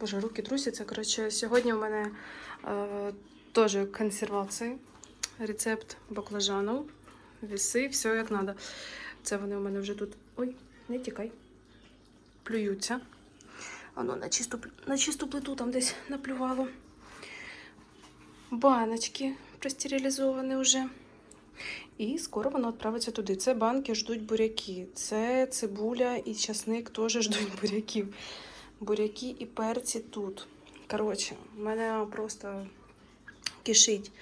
Боже, руки трусяться. Коротше, сьогодні в мене е, теж консервації. Рецепт баклажанів. Віси, все як треба. Це вони у мене вже тут. Ой, не тікай. Плюються. Воно на чисту, на чисту плиту там десь наплювало. Баночки простерилізовані вже. І скоро воно відправиться туди. Це банки ждуть буряки. Це цибуля і часник теж ждуть буряків. Буряки і перці тут. Коротше, в мене просто кишить.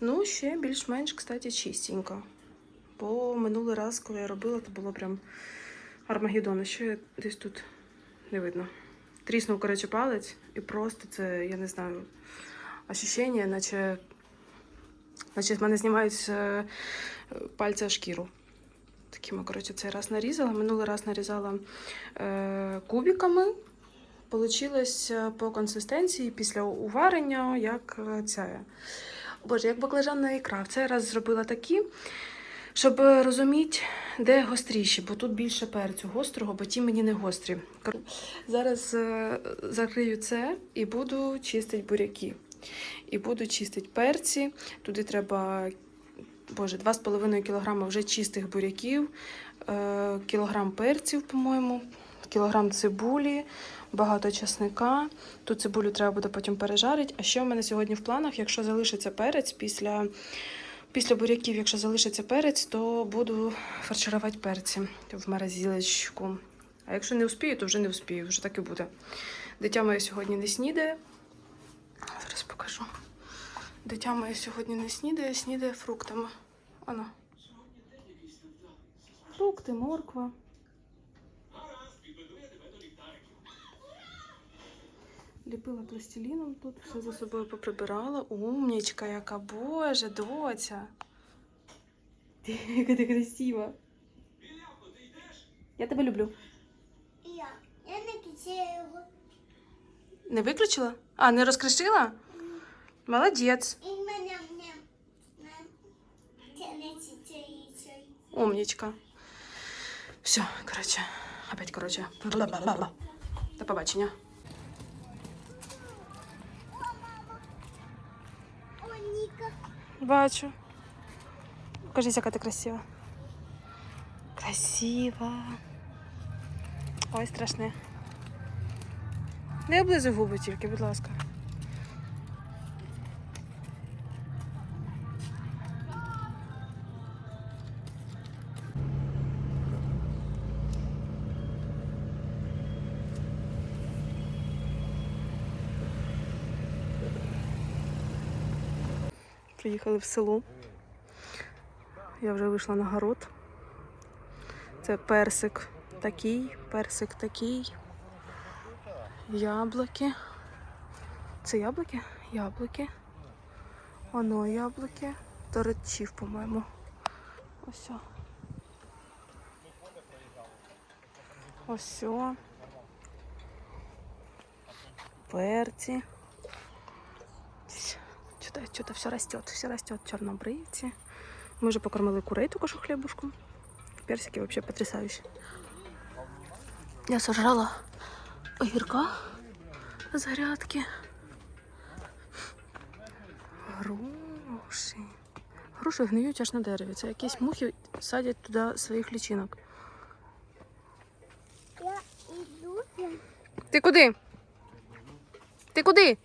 Ну, ще більш-менш, кстати, чистенько. Бо минулий раз, коли я робила, то було прям Армагеддон. Ще я десь тут не видно. Тріснув, коротше, палець, і просто це, я не знаю, ощущення, наче, наче з мене знімають е, пальця шкіру. Такими, коротше, цей раз нарізала. Минулий раз нарізала е, кубиками. Получилось е, по консистенції після уварення, як е, ця. Боже, як баклажанна ікра. В цей раз зробила такі, щоб е, розуміти, де гостріші, бо тут більше перцю гострого, бо ті мені не гострі. Зараз закрию це і буду чистити буряки. І буду чистити перці. Туди треба боже, 2,5 кг вже чистих буряків, кілограм перців, по-моєму, кілограм цибулі, багато часника. Ту цибулю треба буде потім пережарити. А ще в мене сьогодні в планах, якщо залишиться перець після, після буряків, якщо залишиться перець, то буду фарширувати перці в морозилочку. А якщо не успію, то вже не успію, вже так і буде. Дитя моє сьогодні не снідає. Зараз покажу. Дитя моє сьогодні не снідає, снідає фруктами. Ано. Фрукти, морква. Ліпила пластиліном тут, все за собою поприбирала. Умнічка, яка боже, доця. Ти, яка ти красива. Я тебе люблю. Я. Я не кидаю його. Не виключила? А, не розкришила? Молодець. І в мене не це не цицеїться. Умнічка. Все, коротше, опять коротше. Бла-бла-бла-бла. До побачення. Бачу. Покажись, яка ти красива. Красива. Ой, страшне. Не облизуй губи тільки, будь ласка. Приїхали в село. Я вже вийшла на город. Це персик такий, персик такий. Яблуки. Це яблуки? Яблуки. Оно яблуки. Торечів, по-моєму. Ось. Ось. Перці. Что-то, что-то все растет, все растет. Чернобривці. Мы уже покормили курей только что хлебушком. Персики вообще потрясающие. Я сожрала огірка з грядки. Груші. Груші гниють аж на дереві. Це якісь мухи садять туди своїх лічинок. Я іду. Ти куди? Ти куди?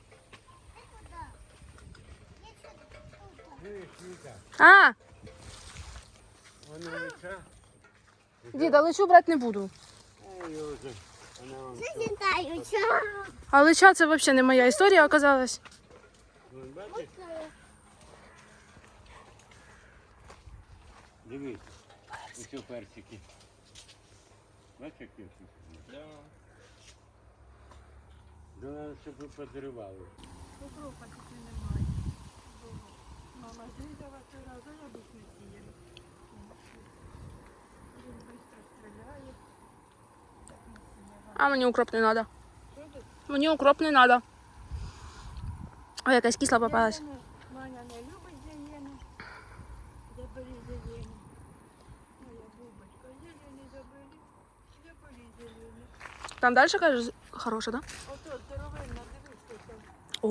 А, Вона лиця. діда, лечу брати не буду. А лича це взагалі не моя історія оказалась. Дивись. Ось персики. Бачиш, як персики? Да. Да щоб ви позривали. А мені укроп не треба. Мені укроп не треба. Ой, якась кисла попалась. Маня не любить зелені. Забери зелені. Моя бубочка, зелені забери. Забери зелені. Там далі кажеш, Хороша, да? Ото здоровенна, дивись, що там.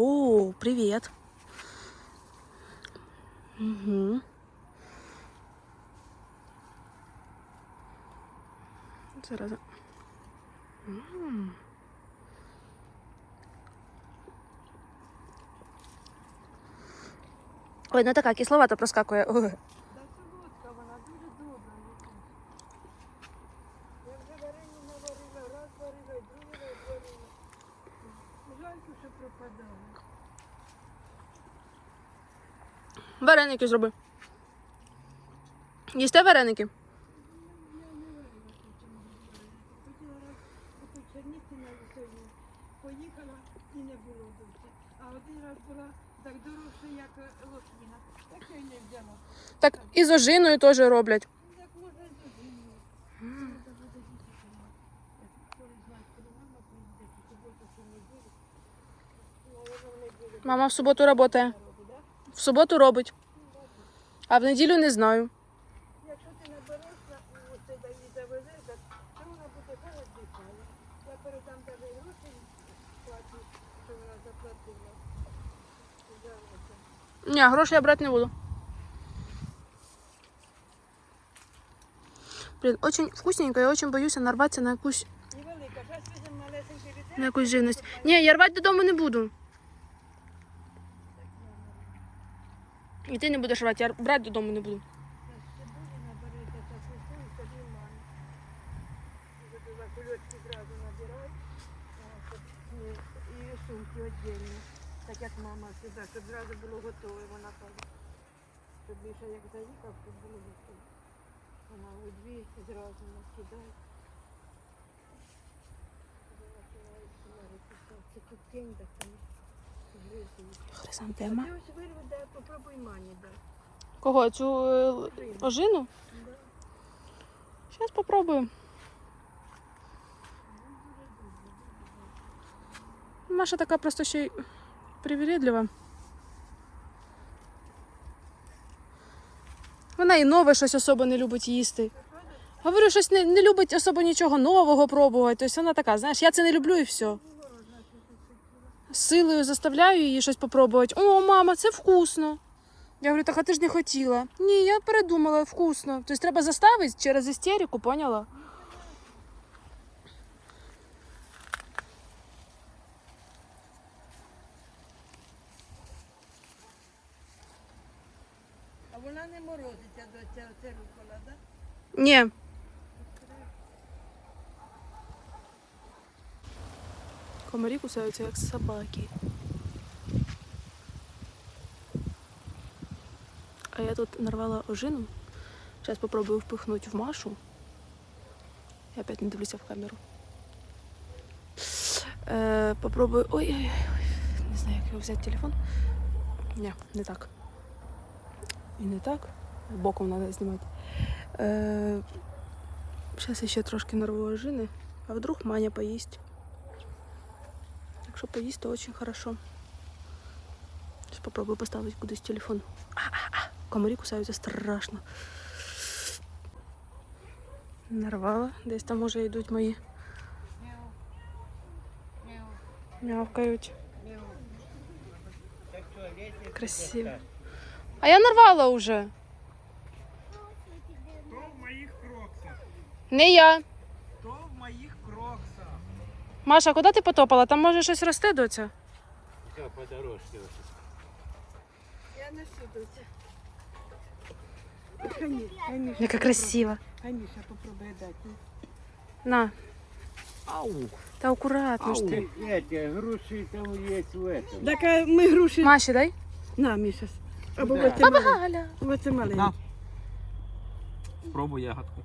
О, привіт. Угу. Зараз. Ой, ну така кисловата проскакує. Ой. Та солодка вона, дуже добра. Я вже варені наварила, раз варила, другий раз варила. Жалько, що пропадало. Вареники зроби. Їсте вареники? Поїхала і не було досі. А один раз була так дорожче, як лохіна. Так я й не взяла. Так і з ожиною теж роблять. Як можна але в неділю Мама в суботу працює. В суботу робить. А в неділю не знаю. Якщо ти набереш на оце да і завезеш, так то вона буде віддихає. Я передам тебе гроші плату, що вона заплатила. Ні, гроші я брати не буду. Блін, очень вкусненько, я очень боюся нарватися на якусь, І велика, зараз візьмемо малесенький на якусь живність. Ні, я рвати додому не буду. І ти не будеш рвати, я брати додому не буду. І сумки віддільні. Так як мама сюди, щоб зразу було готове, вона каже. Щоб більше як заїхав, щоб було готове. Вона у дві зразу накидає. Це тут день, так. Хризантема. Ти. Кого? Цю е, ожину? Зараз попробую. Маша така просто ще й привередлива. Вона і нове щось особо не любить їсти. Говорю, щось не, не любить особо нічого нового пробувати. Тобто вона така, знаєш, я це не люблю і все. Силою заставляю її щось попробувати. О, мама, це вкусно. Я говорю, так а ти ж не хотіла. Ні, я передумала, вкусно. Тобто треба заставити через істерику, поняла? А вона не морозиться до цього рукола, так? Ні. Комарі кусаються як собаки. А я тут нарвала ожину. Зараз попробую впихнути в Машу. Я опять не дивлюся в камеру. Е, попробую. Ой-ой-ой. Не знаю, як його взяти телефон. Ні, не так. І не так. Боком треба знімати. Е, Зараз ще трошки нарву ожини, а вдруг Маня поїсть. Якщо поїсть, то очень хорошо. Сейчас попробую поставити кудись телефон. А-а-а, комарі кусаються страшно. Нарвала. Десь там уже йдуть мої. Мявкають. Красиво. А я нарвала уже. Не я. То в моїх кроксах. Маша, куди ти потопала? Там може щось росте доця? Все, подорожче. Я не судуся. Ханіша, Яка красива. Ханіша, попробуй дати. На, Ау! та акуратно ж ти. Эти груши там есть в этом. Так а ми груші. Маші, дай. На, Міша. Або Да. оце маленьке. Галя. Оце маленьке. На. Спробуй ягодку.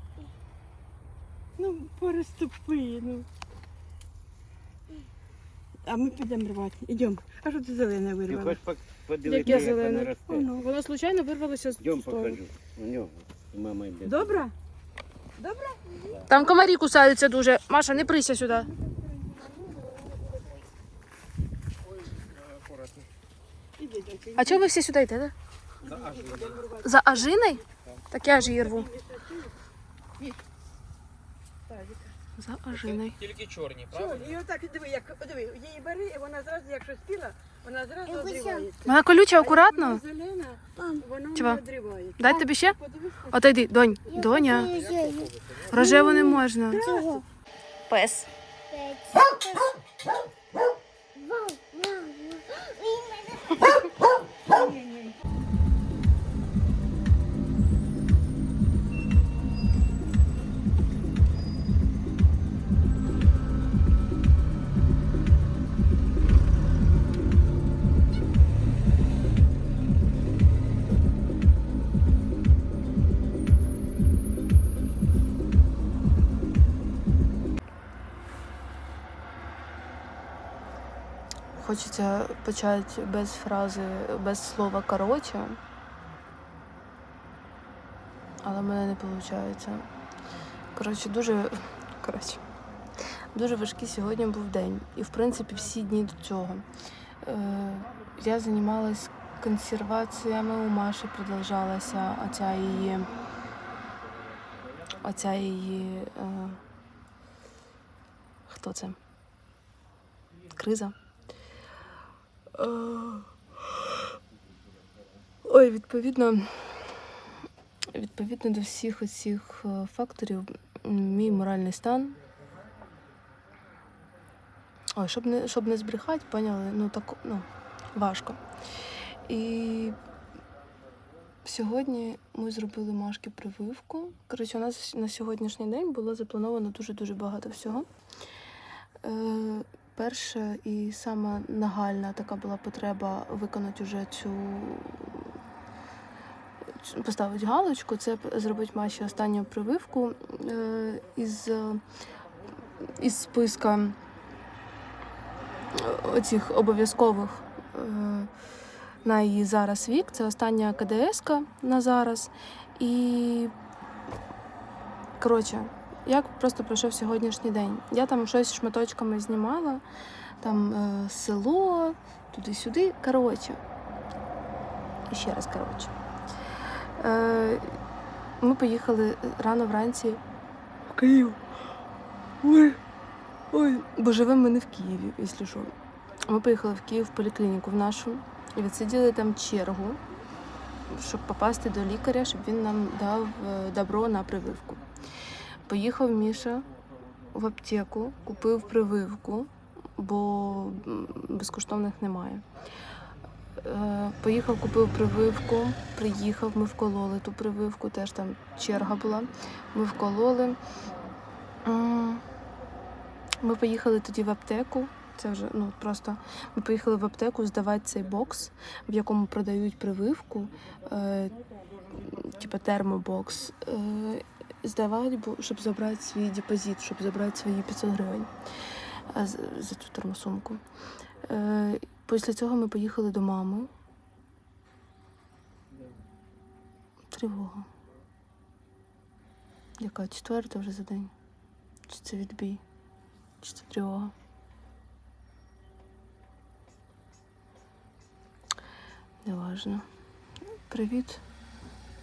Ну, переступи, ну. А ми підемо рвати. Ідемо. А що ти зелене Ти вирвала? хочеш подивитися, як вона зелене? росте? Воно. Воно случайно вирвалося з Йдем столу. покажу. У нього мама йде. Добре? Там комарі кусаються дуже. Маша, не прися сюди. Іди, доченька. А чого ви всі сюди йдете? За ажиною? Так я ж її рву. За За. Тільки чорні, Що, і отак, диви, як, диви, її бери, і вона зразу, якщо спіла, вона зразу одривається. Вона колюча, акуратно. зелена, воно Чого? не одривається. Дай тобі ще? Отойди, донь. Доня. Рожеву не можна. Цього. Пес. Хочеться почати без фрази, без слова коротше. Але в мене не виходить. Коротше, дуже. Коротше. Дуже важкий сьогодні був день. І, в принципі, всі дні до цього. Е, я займалась консерваціями у Маші, продовжалася оця її. Оця її. Е, хто це? Криза. Ой, відповідно, відповідно до всіх оцих е, факторів, мій моральний стан. Ой, щоб не, щоб не збрехати, поняли, ну так ну, важко. І сьогодні ми зробили Машки прививку. Коротше, у нас на сьогоднішній день було заплановано дуже-дуже багато всього. Е, перша і сама нагальна така була потреба виконати вже цю поставити галочку, це зробити Маші останню прививку е, із, із списка е, оцих обов'язкових е, на її зараз вік. Це остання КДС на зараз. І коротше, як просто пройшов сьогоднішній день. Я там щось шматочками знімала, там е, село, туди-сюди. Коротше. І ще раз, коротше. Е, ми поїхали рано вранці в Київ. Ой, ой, бо живемо ми не в Києві, якщо що. Ми поїхали в Київ в поліклініку в нашу і відсиділи там чергу, щоб попасти до лікаря, щоб він нам дав е, добро на прививку. Поїхав Міша в аптеку, купив прививку, бо безкоштовних немає. Е, Поїхав, купив прививку, приїхав, ми вкололи ту прививку, теж там черга була. Ми вкололи. Ми поїхали тоді в аптеку. Це вже ну просто ми поїхали в аптеку здавати цей бокс, в якому продають прививку, е, типу термобокс. Е, здавати, щоб забрати свій депозит, щоб забрати свої 500 гривень за цю термосумку. Е, після цього ми поїхали до мами. Тривога. Яка четверта вже за день? Чи це відбій? Чи це тривога? Неважно. Привіт.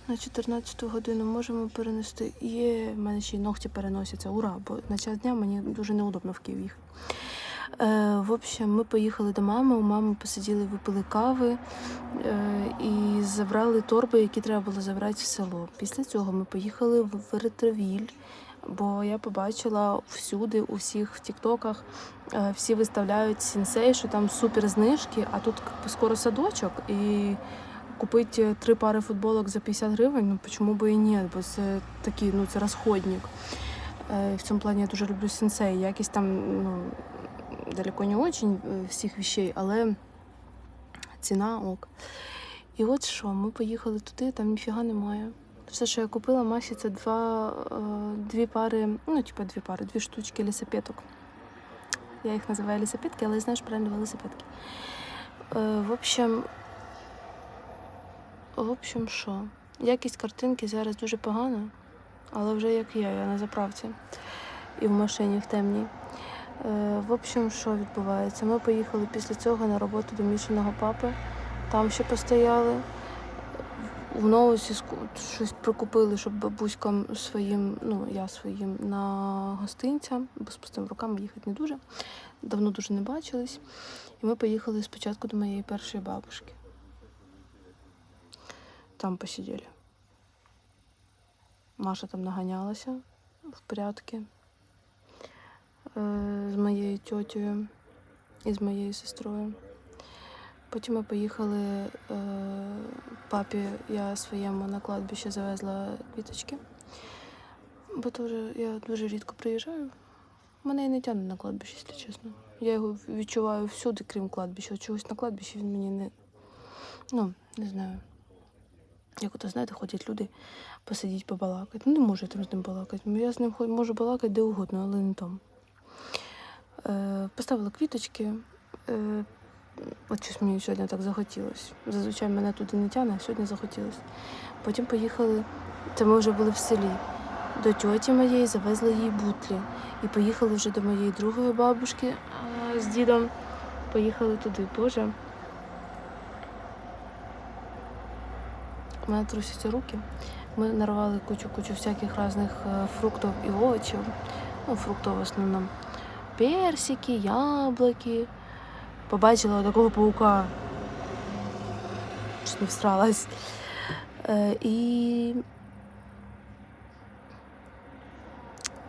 На 14 годину можемо перенести. Є, в мене ще й ногті переносяться. Ура! Бо на час дня мені дуже неудобно в Київ їхати. Е, в общем, ми поїхали до мами. У мами посиділи, випили кави е, і забрали торби, які треба було забрати в село. Після цього ми поїхали в Ретровіль, бо я побачила всюди, у всіх в Тіктоках, е, всі виставляють сінсей, що там супер знижки, а тут скоро садочок і. Купити три пари футболок за 50 гривень, ну чому би і ні, бо це такий, ну це розходник. Е, В цьому плані я дуже люблю сенсей. Якість там ну, далеко не очень е, всіх вещей, але ціна ок. І от що, ми поїхали туди, там ніфіга немає. Все, що я купила, Масі, це два, е, дві пари, ну, типу дві пари, дві штучки лісопеток. Я їх називаю лісопетки, але знаєш бренду велосипедки. Е, в общем, в общем, що? Якість картинки зараз дуже погана, але вже як я, я на заправці і в машині в темній. Е, в общем, що відбувається? Ми поїхали після цього на роботу до мішаного папи. Там ще постояли. в новості щось прикупили, щоб бабуськам своїм, ну я своїм на гостинця, бо з пустими руками їхати не дуже. Давно дуже не бачились. І ми поїхали спочатку до моєї першої бабушки. Там посиділи. Маша там наганялася в порядку е, з моєю тьотєю і з моєю сестрою. Потім ми поїхали е, папі, я своєму на кладбище завезла квіточки. Бо теж я дуже рідко приїжджаю. Мене і не тягне на кладбище, якщо чесно. Я його відчуваю всюди, крім кладбища. Чогось на кладбищі він мені не. Ну, не знаю. Як ото, знаєте, ходять люди посидіть, побалакати. Ну, не можу я там з ним балакати. Я з ним можу балакати де угодно, але не там. Е, поставила квіточки. Е, от щось мені сьогодні так захотілося. Зазвичай мене туди не тягне, а сьогодні захотілося. Потім поїхали, це ми вже були в селі. До тьоті моєї завезли їй бутлі. І поїхали вже до моєї другої бабушки з дідом. Поїхали туди. Боже. У мене трусяться руки. Ми нарвали кучу-кучу всяких різних е, фруктів і овочів. Ну, фруктів в основному. Персики, яблуки. Побачила такого паука. Чуть не всралась. Е, і.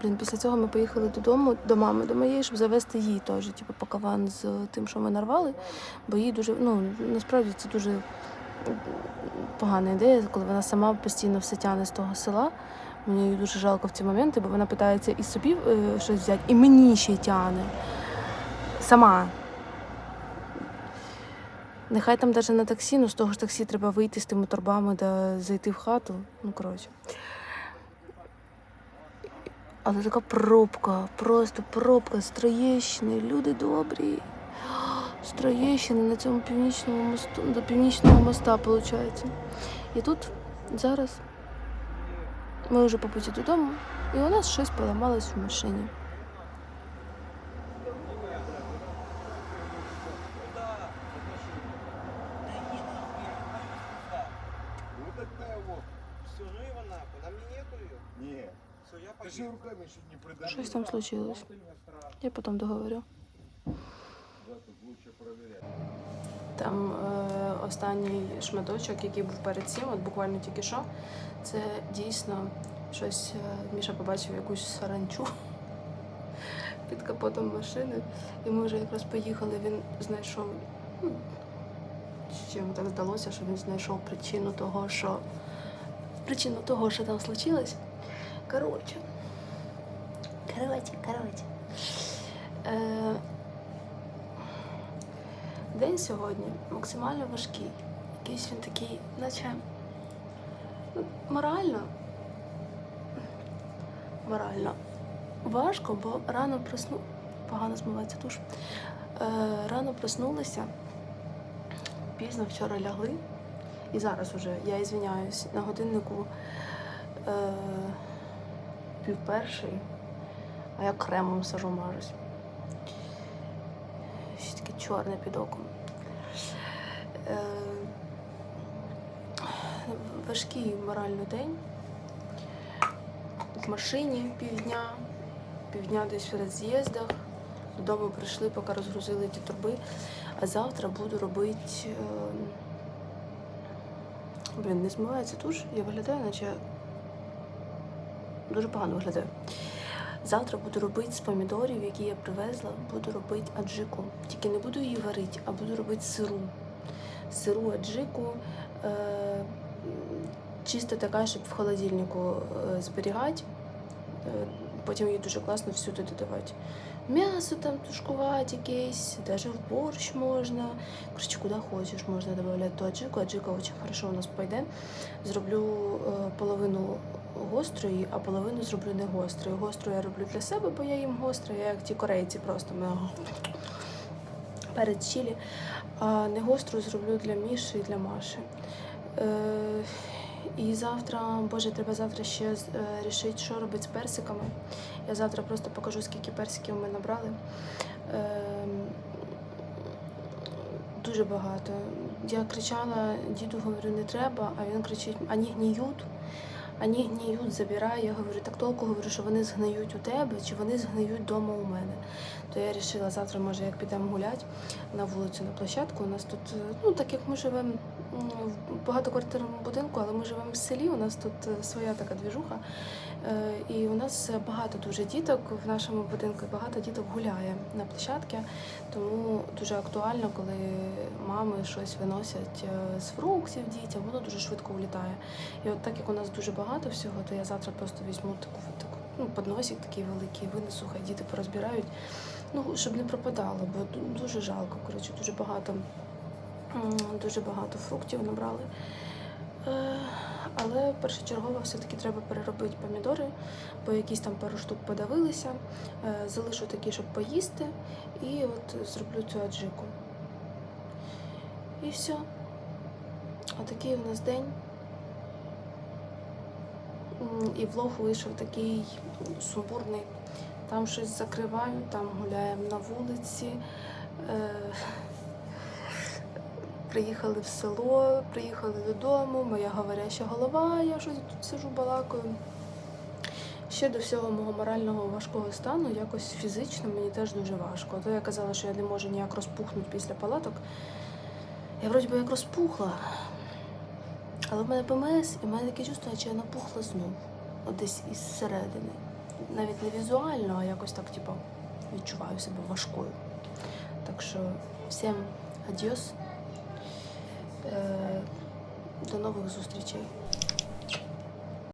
Блін, після цього ми поїхали додому, до мами, до моєї, щоб завести їй теж, типу, пакаван з тим, що ми нарвали. Бо їй дуже, ну, насправді це дуже погана ідея, коли вона сама постійно все тягне з того села. Мені її дуже жалко в ці моменти, бо вона питається і собі е, щось взяти, і мені ще й тягне. Сама. Нехай там навіть на таксі, ну з того ж таксі треба вийти з тими торбами да зайти в хату. Ну, коротше. Але така пробка, просто пробка з люди добрі. З Троєщини на цьому північному мосту, до північного моста, виходить. І тут зараз ми вже по путі додому, і у нас щось поламалось в машині. Щось там случилось. Я потім договорю. Да, тут лучше проверять. Там е, останній шматочок, який був перед цим, от буквально тільки що, це дійсно щось. е, Міша побачив якусь саранчу під капотом машини. І ми вже якраз поїхали. Він знайшов. ну, Чи йому так здалося, що він знайшов причину того, що причину того, що там случилось. Коротше. Коротше, коротше. Е, День сьогодні максимально важкий. Якийсь він такий, наче ну, морально. Морально важко, бо рано просну... Погано змивається душ. Е, рано проснулися, пізно вчора лягли. І зараз уже, я ізвиняюсь, на годиннику е, пів а я кремом сажу мажусь. Чорне під оком. Е, важкий морально день. В машині півдня, півдня десь в роз'їздах. Додому прийшли, поки розгрузили ті турби. А завтра буду робити. Е, блін, не змивається туш. Я виглядаю, наче дуже погано виглядаю. Завтра буду робити з помідорів, які я привезла, буду робити аджику. Тільки не буду її варити, а буду робити сиру. Сиру аджику. Е- чисто така, щоб в холодильнику е, зберігати. Е, Потім її дуже класно всюди додавати. М'ясо там тушкувати якесь, навіть в борщ можна. Короче, куди хочеш, можна додавати ту аджику. Аджика дуже хорошо у нас пойде. Зроблю е, половину гострої, а половину зроблю не гострою. Гостру я роблю для себе, бо я їм гостро, я як ті корейці просто ми перед чилі. А не гостру зроблю для Міші і для Маші. Е, і завтра, боже, треба завтра ще е, рішити, що робити з персиками. Я завтра просто покажу, скільки персиків ми набрали. Е, дуже багато. Я кричала, діду говорю, не треба, а він кричить: ані гніють, ані гніють, забираю. Я говорю, так толку говорю, що вони згниють у тебе чи вони згниють вдома у мене. То я вирішила завтра, може, як підемо гуляти на вулицю, на площадку. У нас тут, е, ну так як ми живемо в багатоквартирному будинку, але ми живемо в селі, у нас тут е, своя така двіжуха. Е, І у нас багато дуже діток в нашому будинку, багато діток гуляє на площадці. Тому дуже актуально, коли мами щось виносять е, з фруктів дітям, воно дуже швидко влітає. І от так як у нас дуже багато всього, то я завтра просто візьму таку, таку ну, подносик такий великий, винесу, хай діти порозбирають. Ну, щоб не пропадало, бо дуже жалко. Коротше, дуже багато, дуже багато фруктів набрали. Е, Але першочергово все-таки треба переробити помідори, бо якісь там пару штук подавилися. Е, Залишу такі, щоб поїсти, і от зроблю цю аджику. І все. Отакий у нас день. І влог вийшов такий сумбурний. Там щось закриваю, там гуляємо на вулиці. Приїхали в село, приїхали додому, моя говоряща голова, я щось тут сижу балакаю. Ще до всього мого морального важкого стану, якось фізично мені теж дуже важко. А то я казала, що я не можу ніяк розпухнути після палаток. Я вроді би як розпухла. Але в мене ПМС, і в мене таке чувство, що я напухла знов. От десь із середини. Навіть не візуально, а якось так, типу, відчуваю себе важкою. Так що всім адіос. Е, До нових зустрічей.